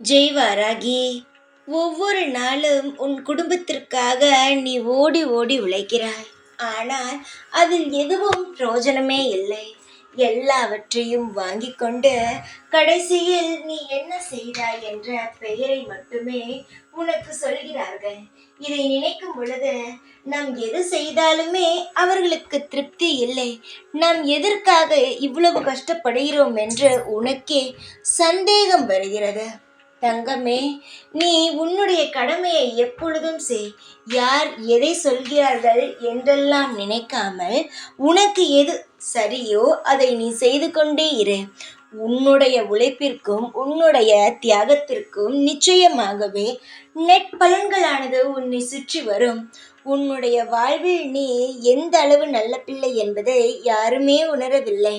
ஜெய் வாராகி ஒவ்வொரு நாளும் உன் குடும்பத்திற்காக நீ ஓடி ஓடி உழைக்கிறாய். ஆனால் அதில் எதுவும் பிரயோஜனமே இல்லை. எல்லாவற்றையும் வாங்கி கொண்டு கடைசியில் நீ என்ன செய்தாய் என்ற பெயரை மட்டுமே உனக்கு சொல்கிறார்கள். இதை நினைக்கும் பொழுது நாம் எது செய்தாலுமே அவர்களுக்கு திருப்தி இல்லை. நாம் எதற்காக இவ்வளவு கஷ்டப்படுகிறோம் என்று உனக்கே சந்தேகம் வருகிறது. தங்கமே நீ உன்னுடைய கடமையை எப்பொழுதும் செய். யார் எதை சொல்கிறார்கள் என்றெல்லாம் நினைக்காமல் உனக்கு எது சரியோ அதை நீ செய்து கொண்டே இரு. உன்னுடைய உழைப்பிற்கும் உன்னுடைய தியாகத்திற்கும் நிச்சயமாகவே நெற்பலன்களானது உன்னை சுற்றி வரும். உன்னுடைய வாழ்வில் நீ எந்த அளவு நல்ல பிள்ளை என்பதை யாருமே உணரவில்லை.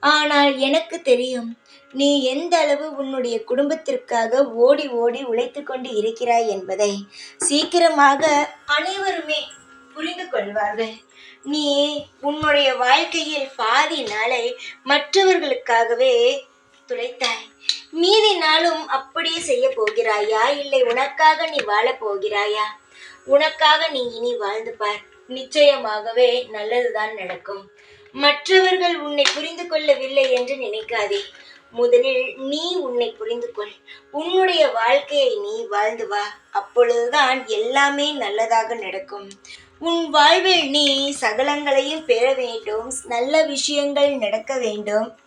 ஆனால் எனக்கு தெரியும் நீ எந்த அளவு உன்னுடைய குடும்பத்திற்காக ஓடி ஓடி உழைத்து கொண்டு இருக்கிறாய் என்பதை சீக்கிரமாக அனைவருமே புரிந்து கொள்வார்கள். நீ உன்னுடைய வாழ்க்கையில் பாதி நாளை மற்றவர்களுக்காகவே துளைத்தாய். மீதி நாளும் அப்படியே செய்ய போகிறாயா? இல்லை உனக்காக நீ வாழப் போகிறாயா? உனக்காக நீ இனி வாழ்ந்து பார். நிச்சயமாகவே நல்லதுதான் நடக்கும். மற்றவர்கள் உன்னை புரிந்து கொள்ளவில்லை என்று நினைக்காதே. முதலில் நீ உன்னை புரிந்து கொள். உன்னுடைய வாழ்க்கையை நீ வாழ்ந்து வா. அப்பொழுதுதான் எல்லாமே நல்லதாக நடக்கும். உன் வாழ்வில் நீ சகலங்களையும் பெற வேண்டும். நல்ல விஷயங்கள் நடக்க வேண்டும்.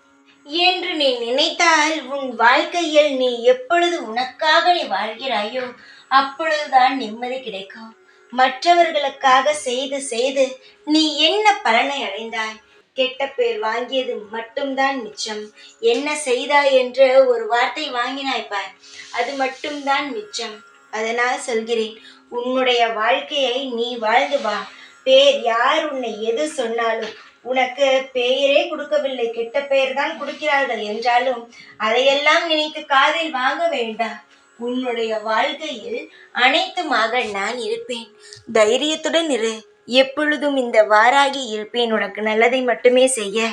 என்று நீ நினைத்தால் உன் வாழ்க்கையில் நீ எப்பொழுது உனக்காக நீ வாழ்கிறாயோ அப்பொழுதுதான் நிம்மதி கிடைக்கும். மற்றவர்களுக்காக செய்து செய்து நீ என்ன பலனை அடைந்தாய்? கெட்ட பேர் வாங்கியது மட்டும்தான் மிச்சம். என்ன செய்தாய் என்று ஒரு வார்த்தை வாங்கினாய் பார். அது மட்டும்தான் மிச்சம். அதனால் சொல்கிறேன் உன்னுடைய வாழ்க்கையை நீ வாழ்ந்து வா. பேர் யார் உன்னை எது சொன்னாலும் உனக்கு பெயரே கொடுக்கவில்லை. கெட்ட பெயர் தான் கொடுக்கிறார்கள் என்றாலும் அதையெல்லாம் நினைத்து காதில் வாங்க வேண்டாம். உன்னுடைய வாழ்க்கையில் அனைத்துமாக நான் இருப்பேன். தைரியத்துடன் இரு. எப்பொழுதும் இந்த வாராகி இருப்பேன். உனக்கு நல்லதை மட்டுமே செய்ய.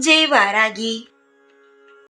ஜெய் வாராகி.